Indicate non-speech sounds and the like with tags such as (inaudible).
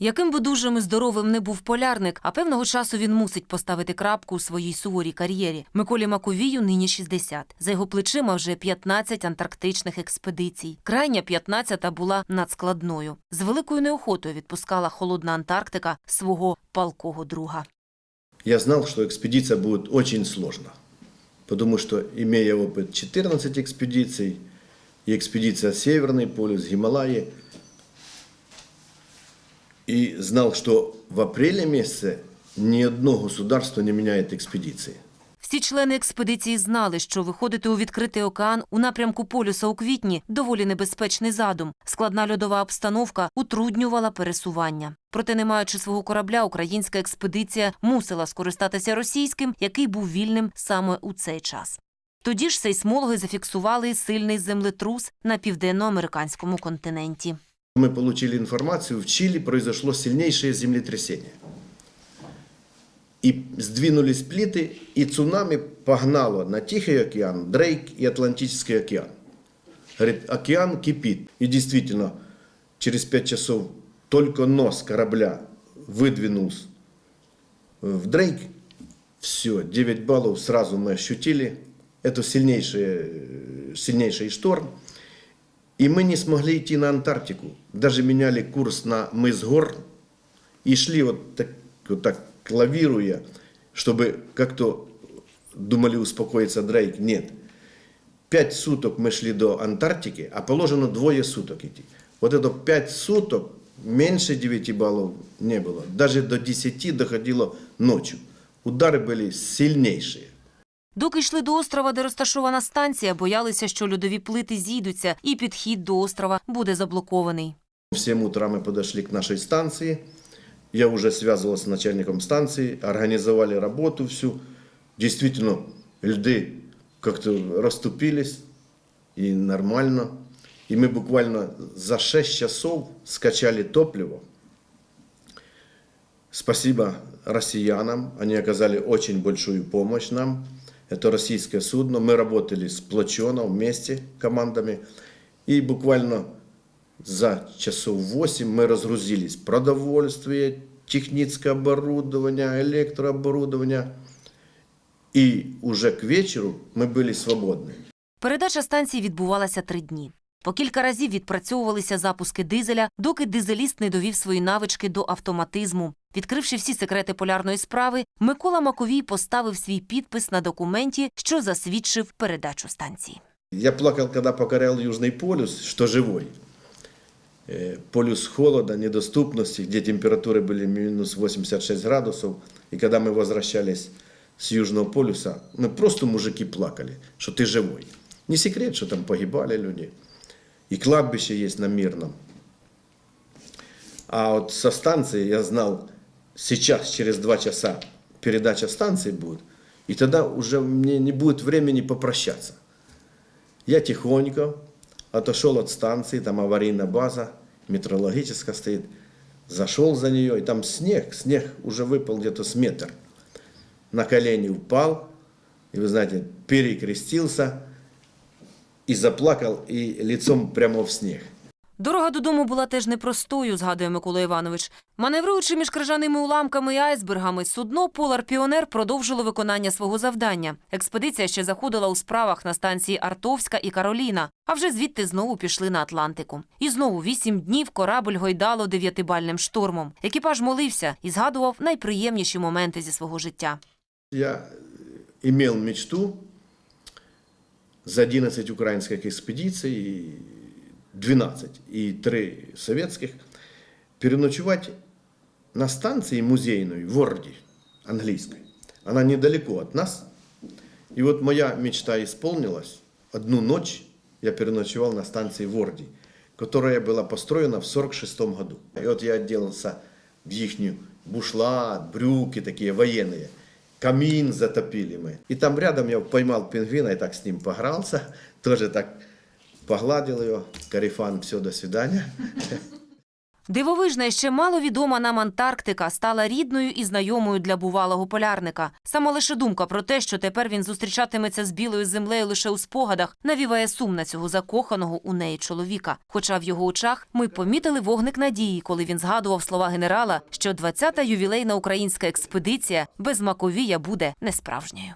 Яким би дужим і здоровим не був полярник, а певного часу він мусить поставити крапку у своїй суворій кар'єрі. Миколі Маковію нині 60. За його плечима вже 15 антарктичних експедицій. Крайня 15-та була надскладною. З великою неохотою відпускала холодна Антарктика свого палкого друга. Я знал, что экспедиция будет очень сложна, потому что, имея опыт 14 экспедиций, и экспедиция Северный полюс, Гималаи, и знал, что в апреле месяце ни одно государство не меняет экспедиции. Всі члени експедиції знали, що виходити у відкритий океан у напрямку полюса у квітні доволі небезпечний задум. Складна льодова обстановка утруднювала пересування. Проте, не маючи свого корабля, українська експедиція мусила скористатися російським, який був вільним саме у цей час. Тоді ж сейсмологи зафіксували сильний землетрус на південноамериканському континенті. Мы получили информацию, в Чили произошло сильнейшее землетрясение. И сдвинулись плиты, и цунами погнало на Тихий океан, Дрейк и Атлантический океан. Говорит, океан кипит. И действительно, через пять часов только нос корабля выдвинулся в Дрейк. Все, 9 баллов сразу мы ощутили. Это сильнейший, сильнейший шторм. И мы не смогли идти на Антарктику. Даже меняли курс на мыс гор и шли вот так, вот так клавируя, чтобы как-то думали успокоиться Дрейк. Нет. Пять суток мы шли до Антарктики, а положено двое суток идти. Вот это пять суток меньше 9 баллов не было. Даже до 10 доходило ночью. Удары были сильнейшие. Доки йшли до острова, де розташована станція, боялися, що льодові плити зійдуться, і підхід до острова буде заблокований. В 7 утра мы подошли к нашей станции. Я уже связывался с начальником станции, организовали работу всю. Действительно, льды как-то расступились и нормально. И мы буквально за 6 часов скачали топливо. Спасибо россиянам, они оказали очень большую помощь нам. Это российское судно. Мы работали сплоченно вместе командами. И буквально за часов 8 мы разгрузились. Продовольствие, техническое оборудование, электрооборудование. И уже к вечеру мы были свободны. Передача станції відбувалася три дні. По кілька разів відпрацьовувалися запуски дизеля, доки дизеліст не довів свої навички до автоматизму. Відкривши всі секрети полярної справи, Микола Маковій поставив свій підпис на документі, що засвідчив передачу станції. Я плакал, когда покорял Южный полюс, что живой. Э, Полюс холода, недоступности, где температуры были минус 86 градусов. И когда мы возвращались с Южного полюса, мы просто мужики плакали, что ты живой. Не секрет, что там погибали люди. И кладбище есть на Мирном. А вот со станции я знал, сейчас, через два часа, передача станции будет. И тогда уже мне не будет времени попрощаться. Я тихонько отошел от станции, там аварийная база, метрологическая стоит. Зашел за нее, и там снег, снег уже выпал где-то с метр. На колени упал, и вы знаете, перекрестился, и заплакал, и лицом прямо в снег. Дорога додому була теж непростою, згадує Микола Іванович. Маневруючи між крижаними уламками і айсбергами, судно Полар Піонер продовжило виконання свого завдання. Експедиція ще заходила у справах на станції Артовська і Кароліна, а вже звідти знову пішли на Атлантику. І знову вісім днів корабль гойдало дев'ятибальним штормом. Екіпаж молився і згадував найприємніші моменти зі свого життя. Я имел мечту за 11 украинских экспедиций, и 12 и 3 советских, переночевать на станции музейной в Орде, английской. Она недалеко от нас. И вот моя мечта исполнилась. Одну ночь я переночевал на станции в Орде, которая была построена в 46 году. И вот я оделся в ихнюю бушлат, брюки такие военные. Камин затопили мы. И там рядом я поймал пингвина и так с ним погрался. (laughs) Тоже так погладил его. Карифан, все, до свидания. (laughs) Дивовижна і ще маловідома нам Антарктика стала рідною і знайомою для бувалого полярника. Сама лише думка про те, що тепер він зустрічатиметься з білою землею лише у спогадах, навіває сум на цього закоханого у неї чоловіка. Хоча в його очах ми помітили вогник надії, коли він згадував слова генерала, що 20-та ювілейна українська експедиція без Маковія буде несправжньою.